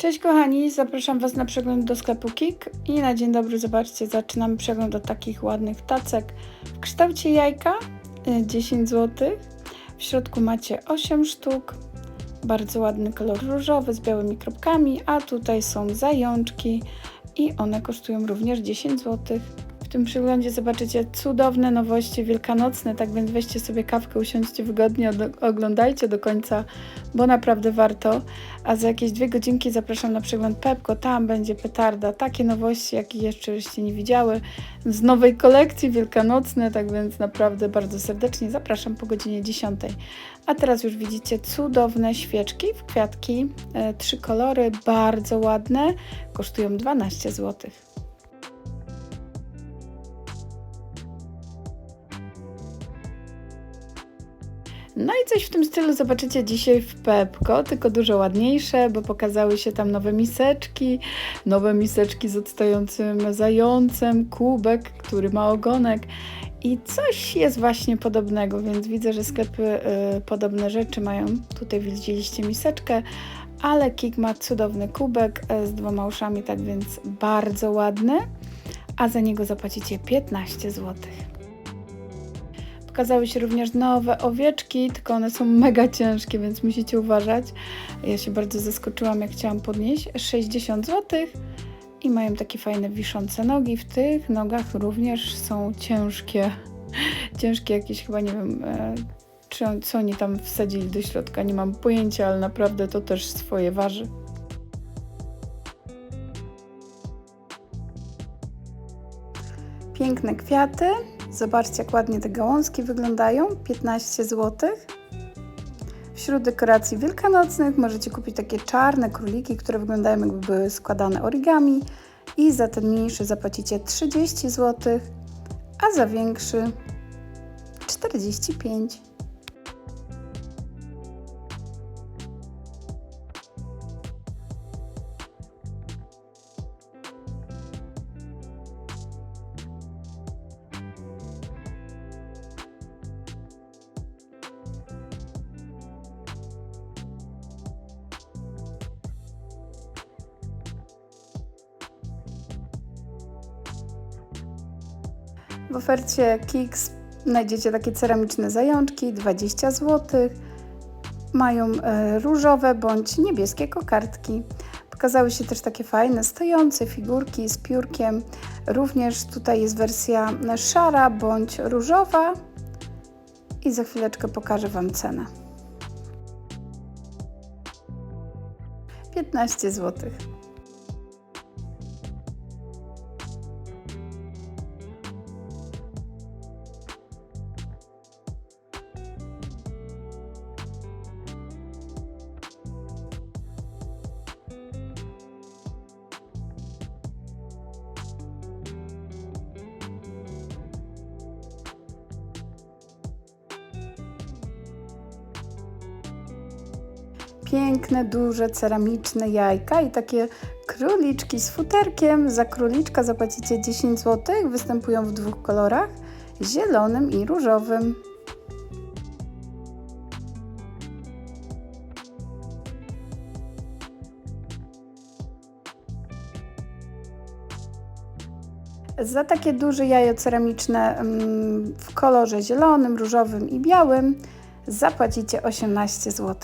Cześć kochani, zapraszam Was na przegląd do sklepu Kik i na dzień dobry zobaczcie, zaczynamy przegląd od takich ładnych tacek w kształcie jajka, y, 10 zł. W środku macie 8 sztuk, bardzo ładny kolor różowy z białymi kropkami, a tutaj są zajączki i one kosztują również 10 zł. Tym przeglądzie zobaczycie cudowne nowości wielkanocne, tak więc weźcie sobie kawkę, usiądźcie wygodnie, od- oglądajcie do końca, bo naprawdę warto. A za jakieś dwie godzinki zapraszam na przegląd Pepko, tam będzie petarda, takie nowości, jakich jeszcze nie widziały, z nowej kolekcji wielkanocne, tak więc naprawdę bardzo serdecznie zapraszam po godzinie 10. A teraz już widzicie cudowne świeczki w kwiatki, e, trzy kolory, bardzo ładne, kosztują 12 zł. No i coś w tym stylu zobaczycie dzisiaj w Pepko, tylko dużo ładniejsze, bo pokazały się tam nowe miseczki, nowe miseczki z odstającym zającem, kubek, który ma ogonek i coś jest właśnie podobnego, więc widzę, że sklepy y, podobne rzeczy mają. Tutaj widzieliście miseczkę, ale Kik ma cudowny kubek y, z dwoma uszami, tak więc bardzo ładny, a za niego zapłacicie 15 złotych. Pokazały się również nowe owieczki, tylko one są mega ciężkie, więc musicie uważać. Ja się bardzo zaskoczyłam, jak chciałam podnieść. 60 zł i mają takie fajne wiszące nogi. W tych nogach również są ciężkie, ciężkie jakieś chyba, nie wiem, e, czy co oni tam wsadzili do środka. Nie mam pojęcia, ale naprawdę to też swoje waży. Piękne kwiaty. Zobaczcie, jak ładnie te gałązki wyglądają. 15 zł. Wśród dekoracji wielkanocnych możecie kupić takie czarne króliki, które wyglądają jakby były składane origami. I za ten mniejszy zapłacicie 30 zł, a za większy 45. W ofercie Kix znajdziecie takie ceramiczne zajączki 20 zł. Mają e, różowe bądź niebieskie kokardki. Pokazały się też takie fajne stojące figurki z piórkiem. Również tutaj jest wersja szara bądź różowa. I za chwileczkę pokażę Wam cenę. 15 zł. Piękne, duże, ceramiczne jajka i takie króliczki z futerkiem. Za króliczka zapłacicie 10 zł. Występują w dwóch kolorach, zielonym i różowym. Za takie duże jajo ceramiczne mm, w kolorze zielonym, różowym i białym zapłacicie 18 zł.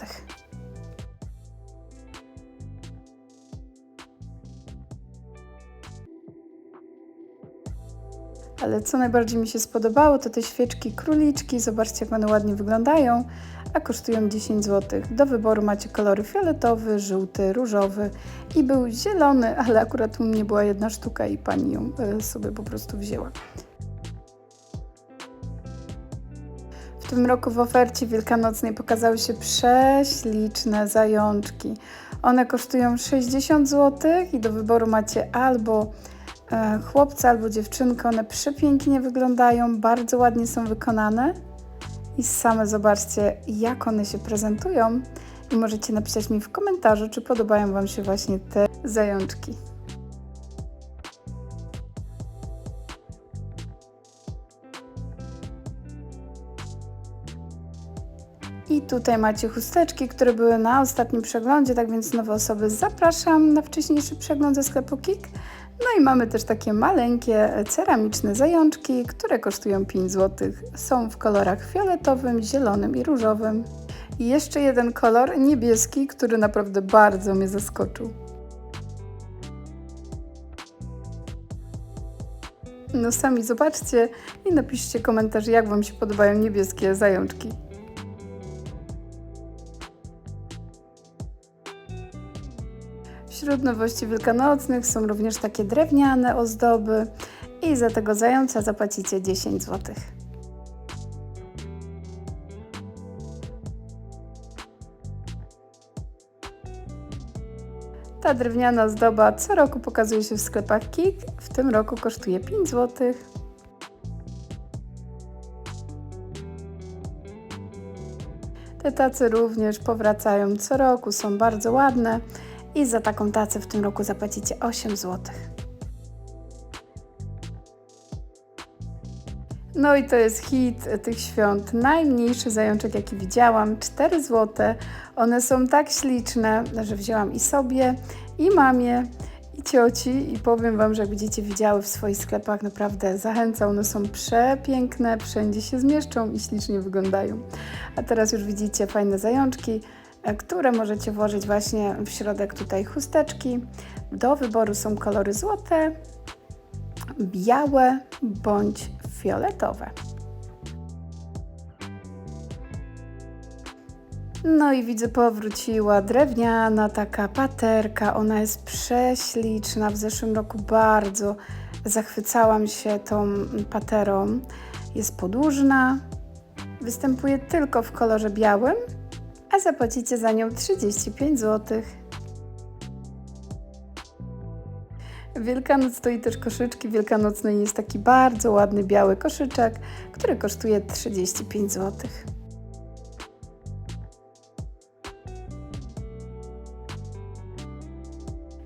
Ale co najbardziej mi się spodobało, to te świeczki króliczki. Zobaczcie, jak one ładnie wyglądają, a kosztują 10 zł. Do wyboru macie kolory fioletowy, żółty, różowy i był zielony, ale akurat u mnie była jedna sztuka i pani ją e, sobie po prostu wzięła. W tym roku w ofercie wielkanocnej pokazały się prześliczne zajączki. One kosztują 60 zł i do wyboru macie albo chłopca albo dziewczynkę. One przepięknie wyglądają, bardzo ładnie są wykonane. I same zobaczcie, jak one się prezentują. I możecie napisać mi w komentarzu, czy podobają Wam się właśnie te zajączki. Tutaj macie chusteczki, które były na ostatnim przeglądzie, tak więc nowe osoby zapraszam na wcześniejszy przegląd ze sklepu Kik. No i mamy też takie maleńkie ceramiczne zajączki, które kosztują 5 zł. Są w kolorach fioletowym, zielonym i różowym. I jeszcze jeden kolor, niebieski, który naprawdę bardzo mnie zaskoczył. No sami zobaczcie i napiszcie komentarz, jak Wam się podobają niebieskie zajączki. Wśród nowości wielkanocnych są również takie drewniane ozdoby i za tego zająca zapłacicie 10 zł. Ta drewniana zdoba co roku pokazuje się w sklepach KIK, w tym roku kosztuje 5 zł. Te tace również powracają co roku, są bardzo ładne i za taką tacę w tym roku zapłacicie 8 zł. No i to jest hit tych świąt. Najmniejszy zajączek, jaki widziałam, 4 zł. One są tak śliczne, że wzięłam i sobie, i mamie, i cioci. I powiem Wam, że jak będziecie widziały w swoich sklepach, naprawdę zachęcam. One są przepiękne, wszędzie się zmieszczą i ślicznie wyglądają. A teraz już widzicie fajne zajączki, które możecie włożyć właśnie w środek tutaj chusteczki. Do wyboru są kolory złote, białe bądź fioletowe. No i widzę, powróciła drewniana taka paterka. Ona jest prześliczna. W zeszłym roku bardzo zachwycałam się tą paterą. Jest podłużna, występuje tylko w kolorze białym, a zapłacicie za nią 35 zł. Wielkanoc stoi też koszyczki wielkanocnej. Jest taki bardzo ładny biały koszyczek, który kosztuje 35 zł.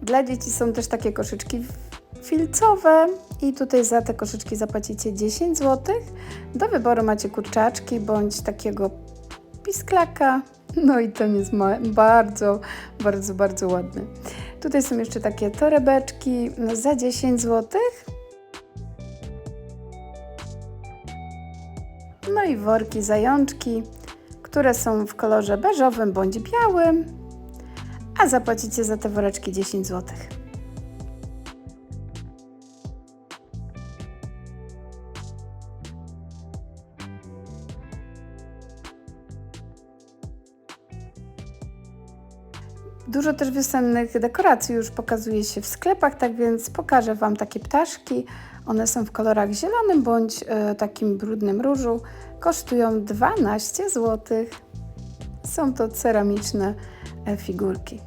Dla dzieci są też takie koszyczki filcowe i tutaj za te koszyczki zapłacicie 10 zł. Do wyboru macie kurczaczki bądź takiego pisklaka. No i ten jest bardzo, bardzo, bardzo ładny. Tutaj są jeszcze takie torebeczki za 10 zł. No i worki zajączki, które są w kolorze beżowym bądź białym, a zapłacicie za te woreczki 10 zł. Dużo też wiosennych dekoracji już pokazuje się w sklepach, tak więc pokażę Wam takie ptaszki. One są w kolorach zielonym bądź e, takim brudnym różu. Kosztują 12 zł. Są to ceramiczne e, figurki.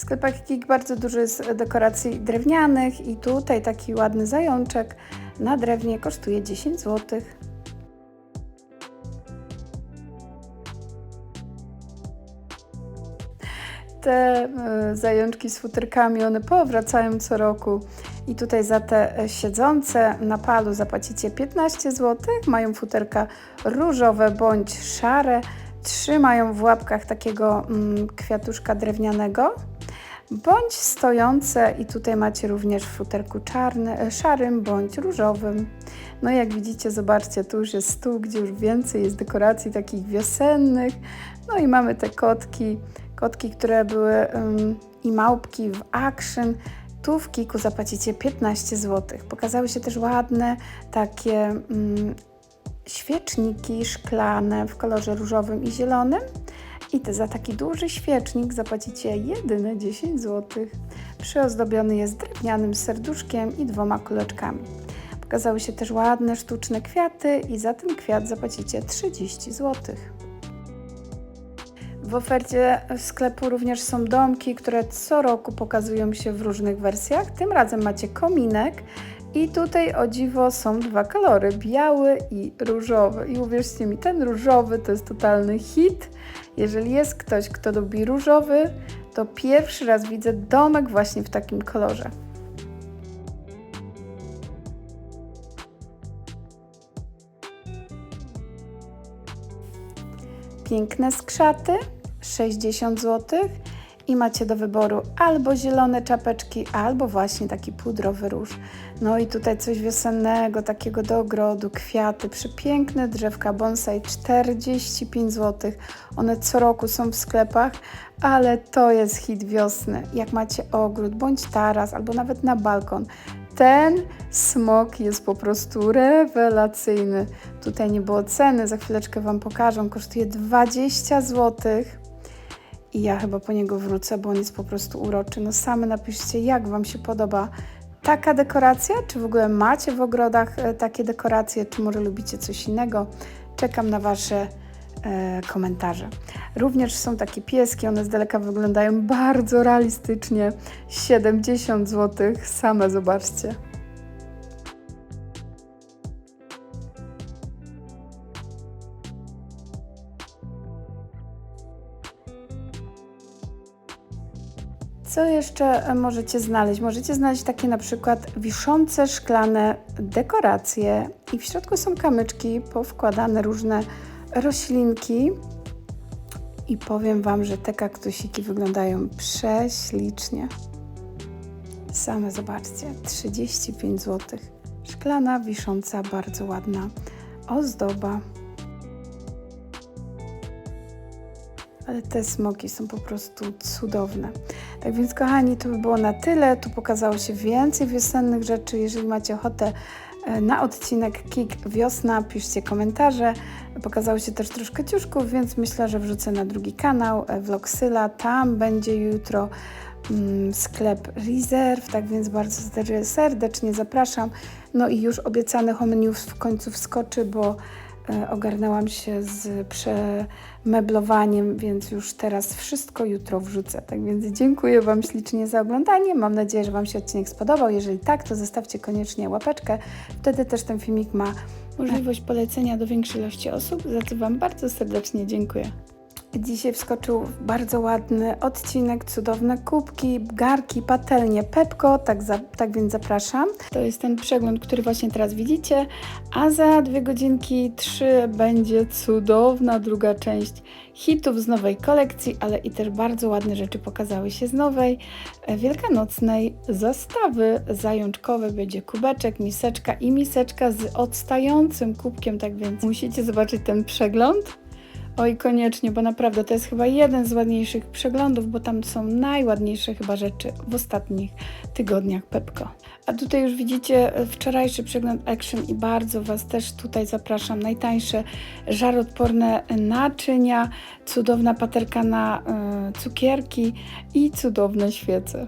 Sklepach KIK bardzo dużo jest dekoracji drewnianych i tutaj taki ładny zajączek na drewnie kosztuje 10 zł. Te e, zajączki z futerkami, one powracają co roku i tutaj za te siedzące na palu zapłacicie 15 zł. Mają futerka różowe bądź szare. Trzymają w łapkach takiego mm, kwiatuszka drewnianego bądź stojące i tutaj macie również w futerku czarny, e, szarym bądź różowym. No jak widzicie, zobaczcie, tu już jest stół, gdzie już więcej jest dekoracji takich wiosennych. No i mamy te kotki, kotki, które były um, i małpki w action. Tu w Kiku zapłacicie 15 zł. Pokazały się też ładne takie um, świeczniki szklane w kolorze różowym i zielonym. I za taki duży świecznik zapłacicie jedyne 10 zł. Przyozdobiony jest drewnianym serduszkiem i dwoma kuleczkami. Pokazały się też ładne sztuczne kwiaty i za ten kwiat zapłacicie 30 zł. W ofercie sklepu również są domki, które co roku pokazują się w różnych wersjach. Tym razem macie kominek i tutaj o dziwo są dwa kolory, biały i różowy. I uwierzcie mi, ten różowy to jest totalny hit. Jeżeli jest ktoś, kto lubi różowy, to pierwszy raz widzę domek właśnie w takim kolorze. Piękne skrzaty, 60 zł i macie do wyboru albo zielone czapeczki, albo właśnie taki pudrowy róż. No i tutaj coś wiosennego, takiego do ogrodu, kwiaty, przepiękne drzewka bonsai 45 zł. One co roku są w sklepach, ale to jest hit wiosny. Jak macie ogród bądź taras, albo nawet na balkon, ten smok jest po prostu rewelacyjny. Tutaj nie było ceny, za chwileczkę Wam pokażę. Kosztuje 20 zł. I ja chyba po niego wrócę, bo on jest po prostu uroczy. No same napiszcie, jak Wam się podoba taka dekoracja, czy w ogóle macie w ogrodach e, takie dekoracje, czy może lubicie coś innego. Czekam na Wasze e, komentarze. Również są takie pieski, one z daleka wyglądają bardzo realistycznie. 70 zł, same zobaczcie. Co jeszcze e, możecie znaleźć? Możecie znaleźć takie na przykład wiszące szklane dekoracje i w środku są kamyczki, powkładane różne roślinki. I powiem Wam, że te kaktusiki wyglądają prześlicznie. Same zobaczcie, 35 zł. Szklana, wisząca, bardzo ładna ozdoba. Ale te smoki są po prostu cudowne. Tak więc, kochani, to by było na tyle. Tu pokazało się więcej wiosennych rzeczy. Jeżeli macie ochotę e, na odcinek Kik Wiosna, piszcie komentarze. Pokazało się też troszkę ciuszków, więc myślę, że wrzucę na drugi kanał e, Vlogsyla. Tam będzie jutro mm, sklep Reserve, tak więc bardzo serdecznie zapraszam. No i już obiecany home w końcu wskoczy, bo ogarnęłam się z przemeblowaniem, więc już teraz wszystko jutro wrzucę. Tak więc dziękuję Wam ślicznie za oglądanie. Mam nadzieję, że Wam się odcinek spodobał. Jeżeli tak, to zostawcie koniecznie łapeczkę. Wtedy też ten filmik ma możliwość polecenia do większej ilości osób, za co Wam bardzo serdecznie dziękuję. Dzisiaj wskoczył bardzo ładny odcinek, cudowne kubki, garki, patelnie, Pepko, tak, za, tak więc zapraszam. To jest ten przegląd, który właśnie teraz widzicie, a za dwie godzinki, trzy będzie cudowna druga część hitów z nowej kolekcji, ale i też bardzo ładne rzeczy pokazały się z nowej e, wielkanocnej zastawy zajączkowej. Będzie kubeczek, miseczka i miseczka z odstającym kubkiem, tak więc musicie zobaczyć ten przegląd. Oj, koniecznie, bo naprawdę to jest chyba jeden z ładniejszych przeglądów, bo tam są najładniejsze chyba rzeczy w ostatnich tygodniach Pepko. A tutaj już widzicie e, wczorajszy przegląd Action i bardzo Was też tutaj zapraszam. Najtańsze żaroodporne naczynia, cudowna paterka na y, cukierki i cudowne świece.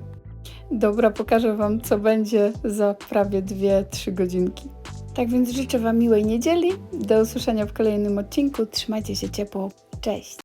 Dobra, pokażę Wam, co będzie za prawie 2-3 godzinki. Tak więc życzę Wam miłej niedzieli. Do usłyszenia w kolejnym odcinku. Trzymajcie się ciepło. Cześć!